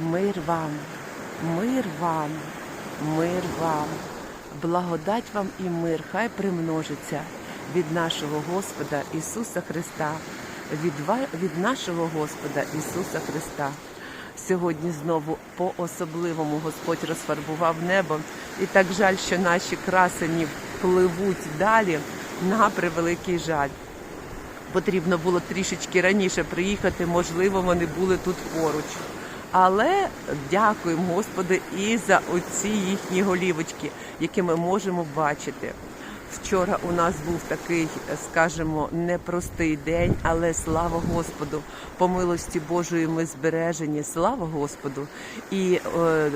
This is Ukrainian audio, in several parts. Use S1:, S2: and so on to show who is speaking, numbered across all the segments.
S1: Мир вам, мир вам, мир вам, благодать вам і мир, хай примножиться від нашого Господа Ісуса Христа, від, ва- від нашого Господа Ісуса Христа. Сьогодні знову по-особливому Господь розфарбував небо. І так жаль, що наші красені пливуть далі на превеликий жаль. Потрібно було трішечки раніше приїхати, можливо, вони були тут поруч. Але дякуємо Господи і за оці їхні голівочки, які ми можемо бачити. Вчора у нас був такий, скажімо, непростий день, але слава Господу, по милості Божої ми збережені. Слава Господу. І е,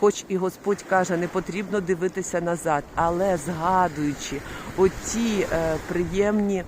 S1: хоч і Господь каже, не потрібно дивитися назад, але згадуючи оті е, приємні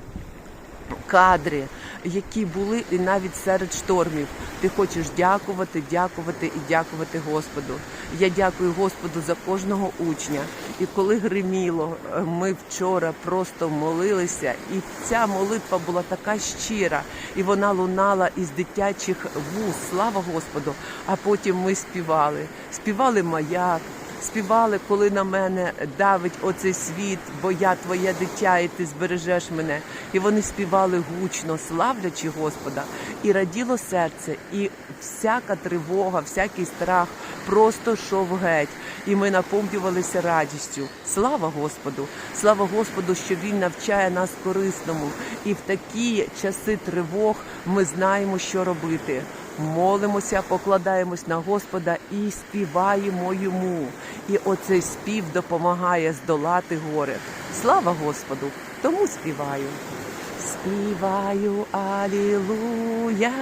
S1: кадри, які були і навіть серед штормів. Ти хочеш дякувати, дякувати і дякувати Господу. Я дякую Господу за кожного учня. І коли гриміло, е, ми вчора просто молилися, і ця молитва була така щира, і вона лунала із дитячих вуз. Слава Господу! А потім ми співали. Співали маяк, співали, коли на мене давить оцей світ, бо я твоє дитя, і ти збережеш мене. І вони співали гучно, славлячи Господа, і раділо серце, і всяка тривога, всякий страх просто йшов геть. І ми наповнювалися радістю. Слава Господу! Слава Господу, що Він навчає нас корисному. І в такі часи тривог ми знаємо, що робити молимося, покладаємось на Господа і співаємо йому. І оцей спів допомагає здолати горе. Слава Господу! Тому співаю. Співаю Алілуя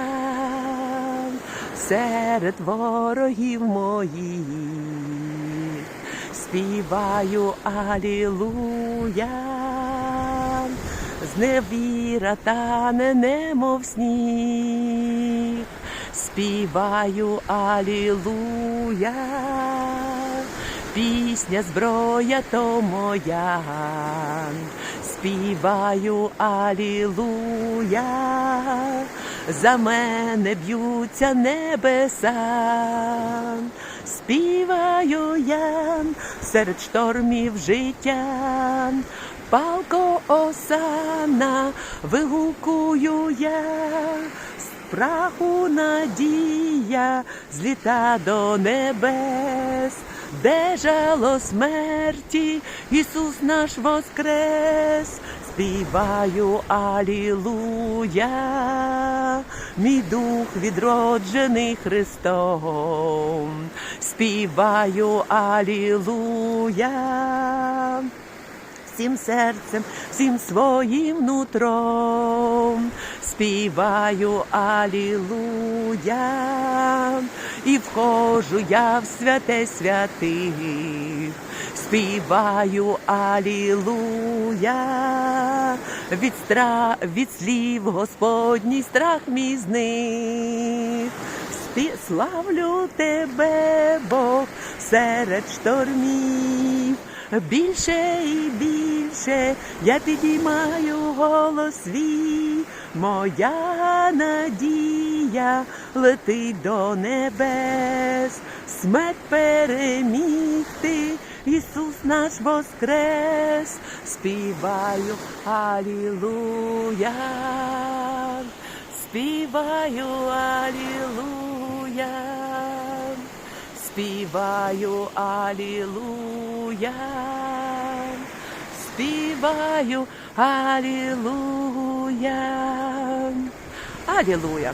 S1: серед ворогів моїх. Співаю Алілуя, зневіра тане немов сніг. Співаю Алілуя, пісня зброя то моя. Співаю Алілуя, за мене б'ються небеса. Співаю я серед штормів життя, палко осана, вигукую я, праху надія зліта до небес, де жало смерті, Ісус наш воскрес. Співаю Алілуя, мій дух відроджений Христом. Співаю Алілуя, всім серцем, всім своїм нутром. Співаю Алілуя, і вхожу я в святе святих. Співаю Алілуя, від, стра... від слів Господній страх мій зник. Спі... Славлю тебе, Бог, серед штормів. Більше і більше я підіймаю голос свій, моя надія летить до небес, смерть перемігти, Ісус наш воскрес, співаю Алілуя, співаю Алілуя. Співаю Алілуя, співаю Алілуя. Алілуя.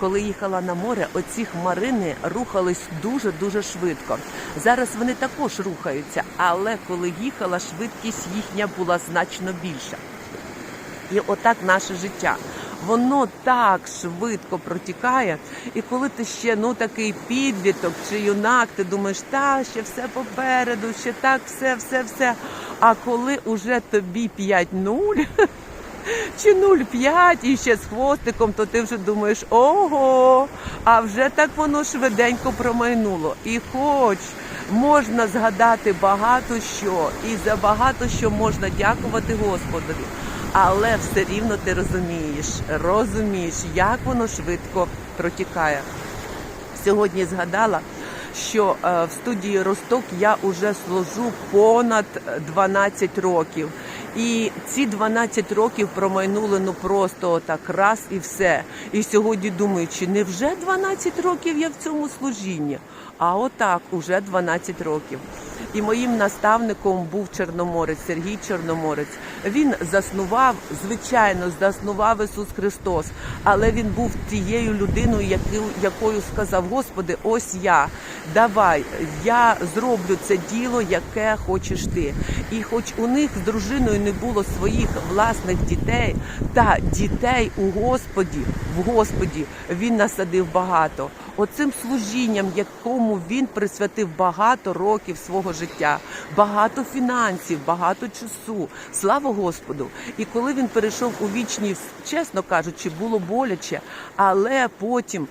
S1: Коли їхала на море, оці хмарини рухались дуже-дуже швидко. Зараз вони також рухаються, але коли їхала, швидкість їхня була значно більша. І отак наше життя. Воно так швидко протікає, і коли ти ще ну такий підліток чи юнак, ти думаєш, та ще все попереду, ще так, все, все, все. А коли уже тобі 5-0, чи 0,5 і ще з хвостиком, то ти вже думаєш, ого, а вже так воно швиденько промайнуло. І хоч можна згадати багато що, і за багато що можна дякувати Господові. Але все рівно ти розумієш, розумієш, як воно швидко протікає. Сьогодні згадала, що е, в студії Росток я вже служу понад 12 років. І ці 12 років промайнули ну просто так раз і все. І сьогодні думаю, чи не вже 12 років я в цьому служінні? А отак, уже 12 років. І моїм наставником був Чорноморець Сергій Чорноморець. Він заснував, звичайно, заснував Ісус Христос, але він був тією людиною, якою сказав: Господи, ось я, давай, я зроблю це діло, яке хочеш ти. І хоч у них з дружиною не було своїх власних дітей, та дітей у Господі, в Господі він насадив багато. Оцим служінням, якому він присвятив багато років свого життя, багато фінансів, багато часу. Слава Господу! І коли він перейшов у вічність, чесно кажучи, було боляче, але потім.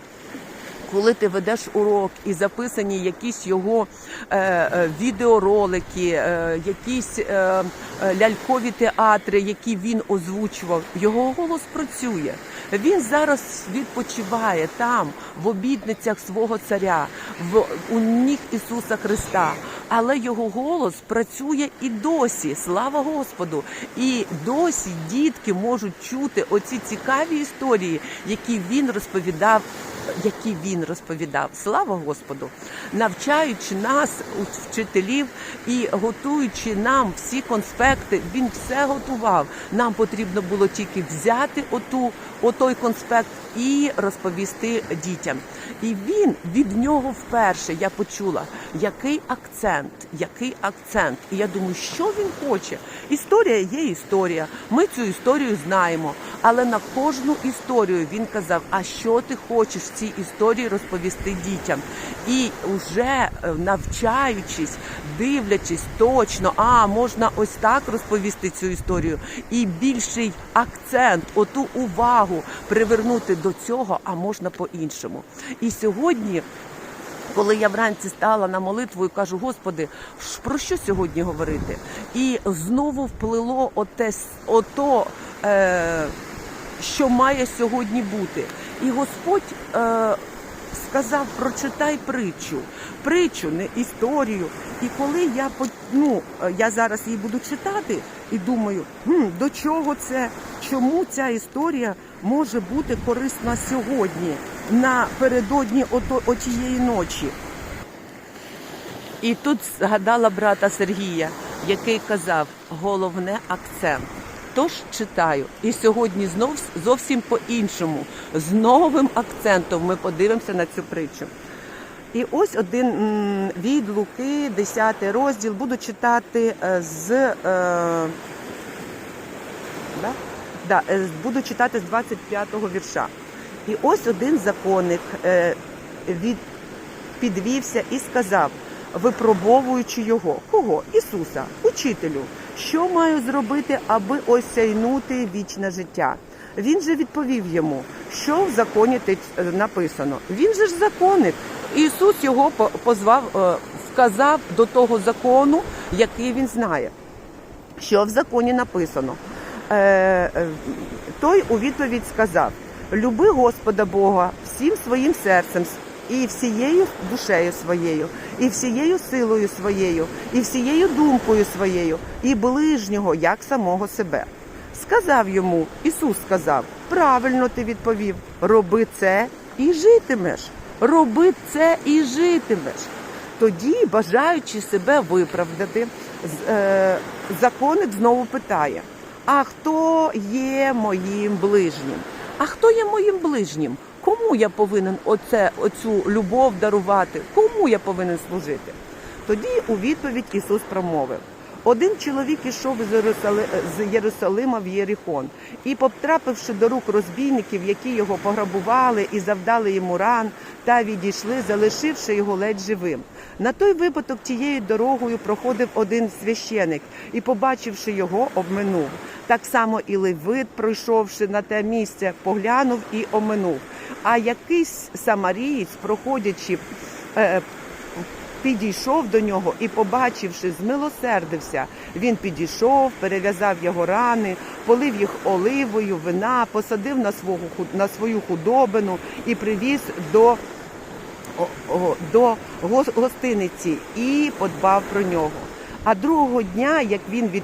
S1: Коли ти ведеш урок і записані якісь його е, е, відеоролики, е, якісь е, е, лялькові театри, які він озвучував, його голос працює. Він зараз відпочиває там, в обідницях свого царя, в у ніг Ісуса Христа. Але його голос працює і досі. Слава Господу! І досі дітки можуть чути оці цікаві історії, які він розповідав які він розповідав. Слава Господу, навчаючи нас, вчителів і готуючи нам всі конспекти, він все готував. Нам потрібно було тільки взяти оту, отой конспект і розповісти дітям. І він від нього вперше я почула, який акцент, який акцент. І я думаю, що він хоче. Історія є історія. Ми цю історію знаємо. Але на кожну історію він казав: А що ти хочеш в цій історії розповісти дітям? І вже е, навчаючись, дивлячись точно, а можна ось так розповісти цю історію, і більший акцент, оту увагу привернути до цього, а можна по-іншому. І сьогодні. Коли я вранці стала на молитву і кажу, Господи, про що сьогодні говорити? І знову вплило оте, ото, е, що має сьогодні бути. І Господь е, сказав, прочитай притчу, притчу, не історію. І коли я ну, е, я зараз її буду читати і думаю, хм, до чого це, чому ця історія може бути корисна сьогодні, напередодні отієї ночі. І тут згадала брата Сергія, який казав, головне акцент. Тож читаю, і сьогодні знов зовсім по-іншому, з новим акцентом ми подивимося на цю притчу. І ось один від Луки, 10 розділ, буду читати е, з е, да? Да, е, буду читати з 25-го вірша. І ось один законник е, від, підвівся і сказав, випробовуючи його, кого? Ісуса, учителю, що маю зробити, аби осяйнути вічне життя? Він же відповів йому, що в законі е, написано. Він же ж законник. Ісус його по- позвав, е, вказав до того закону, який він знає. Що в законі написано? Е, е, той у відповідь сказав: Люби Господа Бога всім своїм серцем і всією душею своєю, і всією силою своєю, і всією думкою своєю, і ближнього, як самого себе. Сказав йому, Ісус сказав: правильно ти відповів, роби це і житимеш. Роби це і житимеш. Тоді, бажаючи себе виправдати, е, законник знову питає: А хто є моїм ближнім? А хто є моїм ближнім? Кому я повинен оце, оцю любов дарувати? Кому я повинен служити? Тоді у відповідь Ісус промовив: один чоловік ішов з Єрусалима в Єріхон, і, потрапивши до рук розбійників, які його пограбували і завдали йому ран, та відійшли, залишивши його ледь живим. На той випадок тією дорогою проходив один священик і, побачивши його, обминув. Так само і Левит, пройшовши на те місце, поглянув і оминув. А якийсь самарієць, проходячи, е, підійшов до нього і, побачивши, змилосердився. Він підійшов, перев'язав його рани, полив їх оливою, вина, посадив на свого на свою худобину і привіз до до гостиниці і подбав про нього. А другого дня, як він від,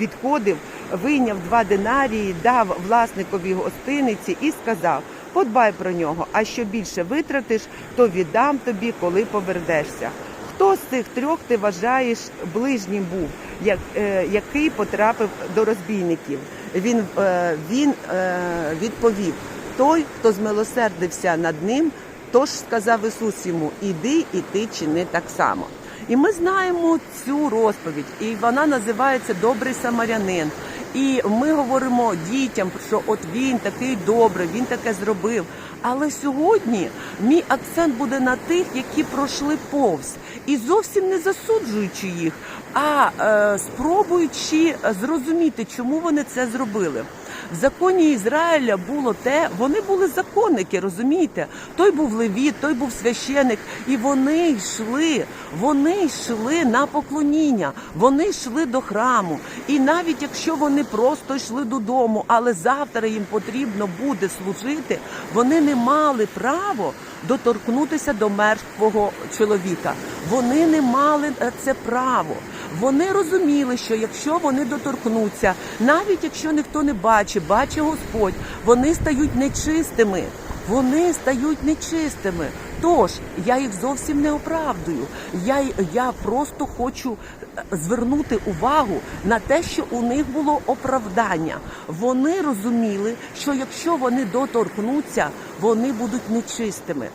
S1: відходив, вийняв два динарії, дав власникові гостиниці і сказав: подбай про нього, а що більше витратиш, то віддам тобі, коли повернешся. Хто з цих трьох ти вважаєш ближнім був, як, е, який потрапив до розбійників? Він, е, він е, відповів: той, хто змилосердився над ним, тож сказав Ісус йому: Іди і ти чини так само. І ми знаємо цю розповідь, і вона називається Добрий самарянин. І ми говоримо дітям, що от він такий добрий, він таке зробив. Але сьогодні мій акцент буде на тих, які пройшли повз, і зовсім не засуджуючи їх, а е, спробуючи зрозуміти, чому вони це зробили. В законі Ізраїля було те, вони були законники, розумієте? Той був левіт, той був священик, і вони йшли, вони йшли на поклоніння, вони йшли до храму. І навіть якщо вони просто йшли додому, але завтра їм потрібно буде служити, вони не мали право доторкнутися до мертвого чоловіка. Вони не мали е, це право. Вони розуміли, що якщо вони доторкнуться, навіть якщо ніхто не бачить, бачить Господь, вони стають нечистими. Вони стають нечистими. Тож я їх зовсім не оправдую. Я, я просто хочу е, звернути увагу на те, що у них було оправдання. Вони розуміли, що якщо вони доторкнуться, вони будуть нечистими.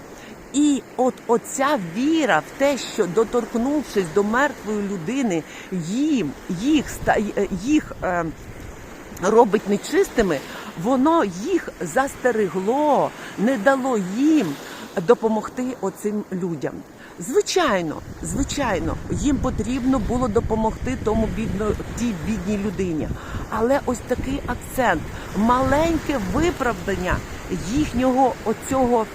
S1: І от оця віра в те, що доторкнувшись до мертвої людини, їм їх е, їх е, робить нечистими, воно їх застерегло, не дало їм допомогти оцим людям. Звичайно, звичайно, їм потрібно було допомогти тому бідно, тій бідній людині. Але ось такий акцент, маленьке виправдання їхнього оцього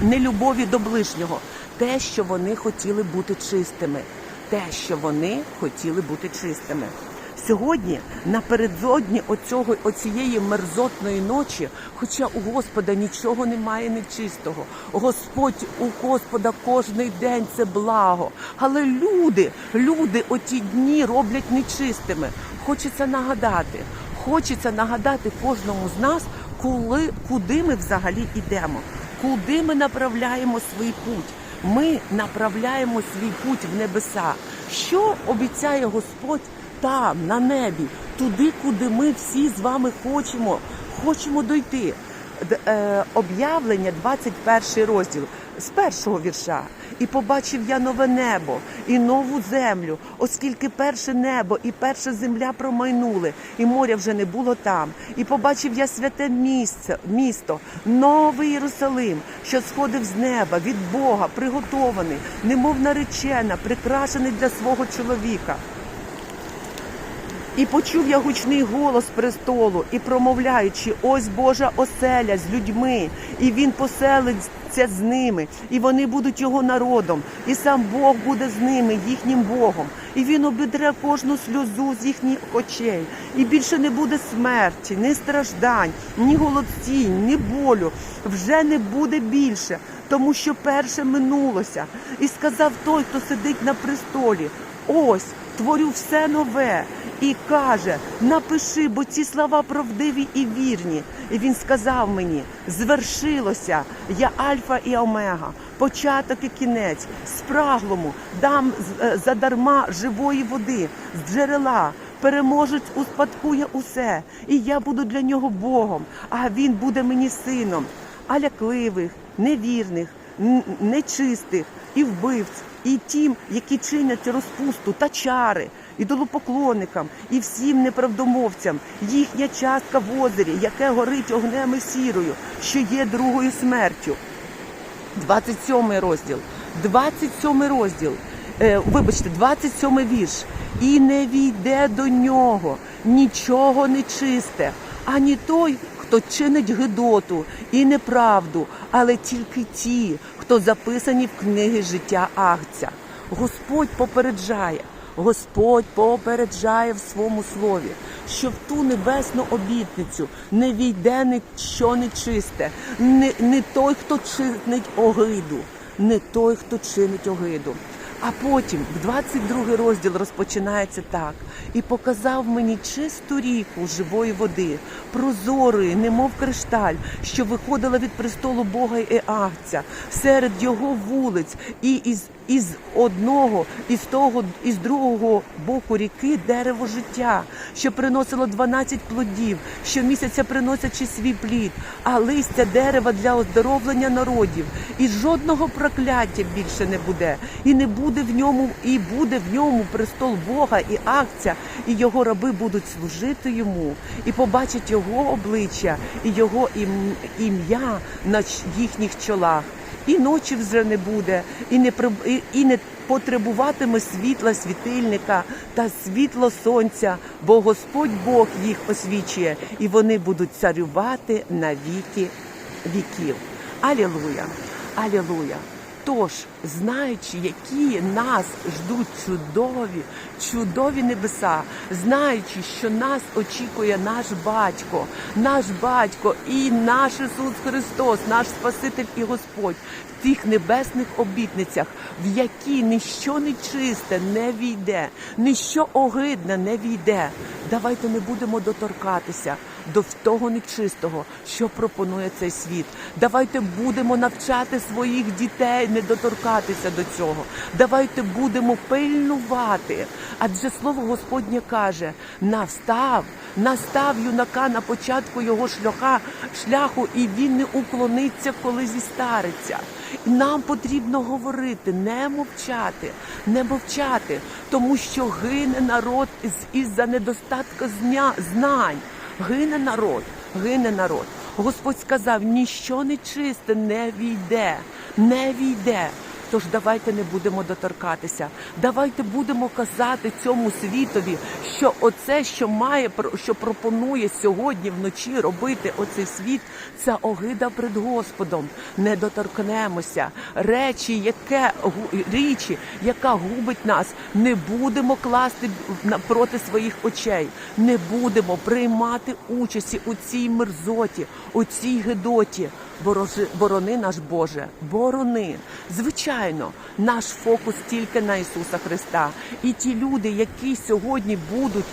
S1: нелюбові до ближнього, те, що вони хотіли бути чистими, те, що вони хотіли бути чистими. Сьогодні, напередодні оцього, оцієї мерзотної ночі, хоча у Господа нічого немає нечистого, Господь у Господа кожний день це благо. Але люди, люди оті дні роблять нечистими. Хочеться нагадати, хочеться нагадати кожному з нас, коли, куди ми взагалі йдемо, куди ми направляємо свій путь. Ми направляємо свій путь в небеса. Що обіцяє Господь там, на небі, туди, куди ми всі з вами хочемо, хочемо дойти. Е, об'явлення, 21 розділ з першого вірша. І побачив я нове небо і нову землю, оскільки перше небо і перша земля промайнули, і моря вже не було там. І побачив я святе місце, місто, новий Єрусалим, що сходив з неба від Бога, приготований, немов наречена, прикрашений для свого чоловіка. І почув я гучний голос престолу, і промовляючи, ось Божа оселя з людьми, і він поселиться з ними, і вони будуть його народом, і сам Бог буде з ними, їхнім Богом, і він обідре кожну сльозу з їхніх очей, і більше не буде смерті, ні страждань, ні голодцінь, ні болю. Вже не буде більше, тому що перше минулося. І сказав той, хто сидить на престолі: ось творю все нове. І каже: напиши, бо ці слова правдиві і вірні. І він сказав мені: звершилося, я Альфа і Омега, початок і кінець, спраглому дам е, задарма живої води з джерела. Переможець успадкує усе, і я буду для нього Богом, а він буде мені сином. А лякливих, невірних, нечистих і вбивць, і тим, які чинять розпусту та чари, ідолопоклонникам і всім неправдомовцям, їхня частка в озері, яке горить огнем і сірою, що є другою смертю. 27 розділ. 27 розділ. Е, вибачте, 27 вірш. І не війде до нього нічого нечисте, ані той, хто чинить гидоту і неправду, але тільки ті, хто записані в книги життя Агця. Господь попереджає. Господь попереджає в своєму слові, що в ту небесну обітницю не війде ніщо нечисте, не, не той, хто чинить огиду, не той, хто чинить огиду. А потім, в 22 розділ розпочинається так: і показав мені чисту ріку живої води, прозорої, немов кришталь, що виходила від престолу Бога і Агця, серед його вулиць, і із, із одного, із того, із другого боку ріки дерево життя, що приносило 12 плодів, щомісяця приносячи свій плід, а листя дерева для оздоровлення народів, і жодного прокляття більше не буде, і не буде в ньому, і буде в ньому престол Бога і акція, і його раби будуть служити йому, і побачать його обличчя, і його ім'я на їхніх чолах. І ночі вже не буде, і не і не потребуватиме світла світильника та світло сонця, бо Господь Бог їх освічує, і вони будуть царювати на віки віків. Алілуя! Алілуя! Тож, знаючи, які нас ждуть чудові, чудові небеса, знаючи, що нас очікує наш батько, наш батько і наш Ісус Христос, наш Спаситель і Господь в тих небесних обітницях, в які ніщо нечисте не війде, ніщо огидне не війде. Давайте не будемо доторкатися до того нечистого, що пропонує цей світ. Давайте будемо навчати своїх дітей не доторкатися до цього. Давайте будемо пильнувати. Адже слово Господнє каже: навстав, настав юнака на початку його шляха, шляху, і він не уклониться, коли зістариться. Нам потрібно говорити, не мовчати, не мовчати, тому що гине народ із- із-за недостатку зня- знань. Гине народ, гине народ. Господь сказав: ніщо нечисте не війде, не війде. Тож давайте не будемо доторкатися. Давайте будемо казати цьому світові, що оце, що має що пропонує сьогодні вночі робити оцей світ, це огида перед Господом. Не доторкнемося. Речі, яке річі, яка губить нас, не будемо класти напроти своїх очей. Не будемо приймати участі у цій мерзоті, у цій гидоті. Борожи, борони наш Боже, борони. Звичайно, наш фокус тільки на Ісуса Христа. І ті люди, які сьогодні будуть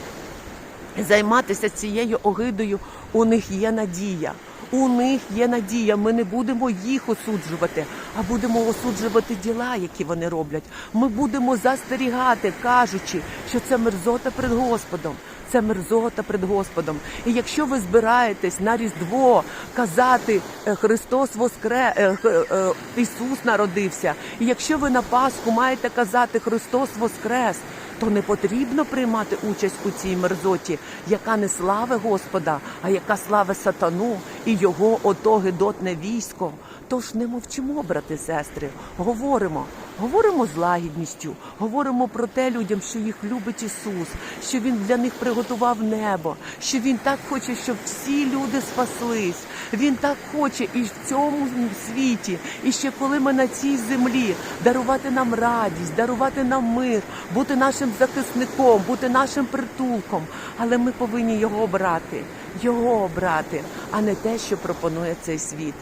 S1: займатися цією огидою, у них є надія. У них є надія. Ми не будемо їх осуджувати, а будемо осуджувати діла, які вони роблять. Ми будемо застерігати, кажучи, що це мерзота перед Господом. Це мерзота перед Господом. І якщо ви збираєтесь на Різдво казати е, Христос воскре, е, е, Ісус народився, і якщо ви на Пасху маєте казати Христос воскрес, то не потрібно приймати участь у цій мерзоті, яка не слави Господа, а яка слави сатану і його ото гидотне військо. Тож не мовчимо, брати, сестри, говоримо, говоримо з лагідністю, говоримо про те людям, що їх любить Ісус, що Він для них приготував небо, що Він так хоче, щоб всі люди спаслись. Він так хоче і в цьому світі, і ще коли ми на цій землі дарувати нам радість, дарувати нам мир, бути нашим захисником, бути нашим притулком. Але ми повинні його брати, його обрати, а не те, що пропонує цей світ,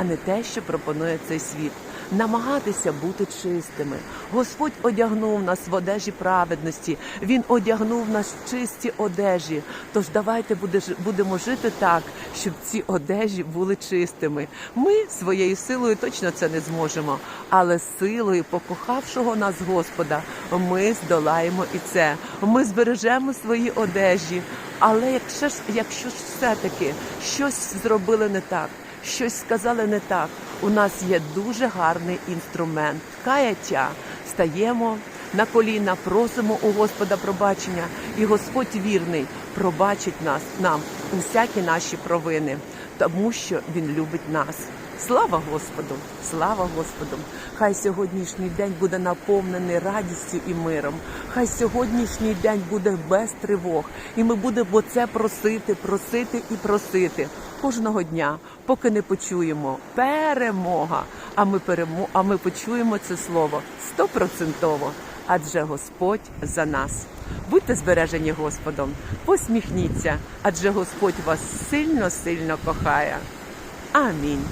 S1: а не те, що пропонує цей світ. Намагатися бути чистими. Господь одягнув нас в одежі праведності. Він одягнув нас в чисті одежі. Тож давайте буде- будемо жити так, щоб ці одежі були чистими. Ми своєю силою точно це не зможемо, але силою покохавшого нас Господа ми здолаємо і це. Ми збережемо свої одежі. Але якщо ж, якщо ж все-таки щось зробили не так, щось сказали не так, у нас є дуже гарний інструмент каяття. Стаємо на коліна, просимо у Господа пробачення, і Господь вірний пробачить нас нам усякі наші провини, тому що Він любить нас. Слава Господу! Слава Господу! Хай сьогоднішній день буде наповнений радістю і миром. Хай сьогоднішній день буде без тривог, і ми будемо це просити, просити і просити кожного дня, поки не почуємо перемога. А ми перемо, а ми почуємо це слово стопроцентово. Адже Господь за нас. Будьте збережені Господом, посміхніться, адже Господь вас сильно, сильно кохає. Амінь.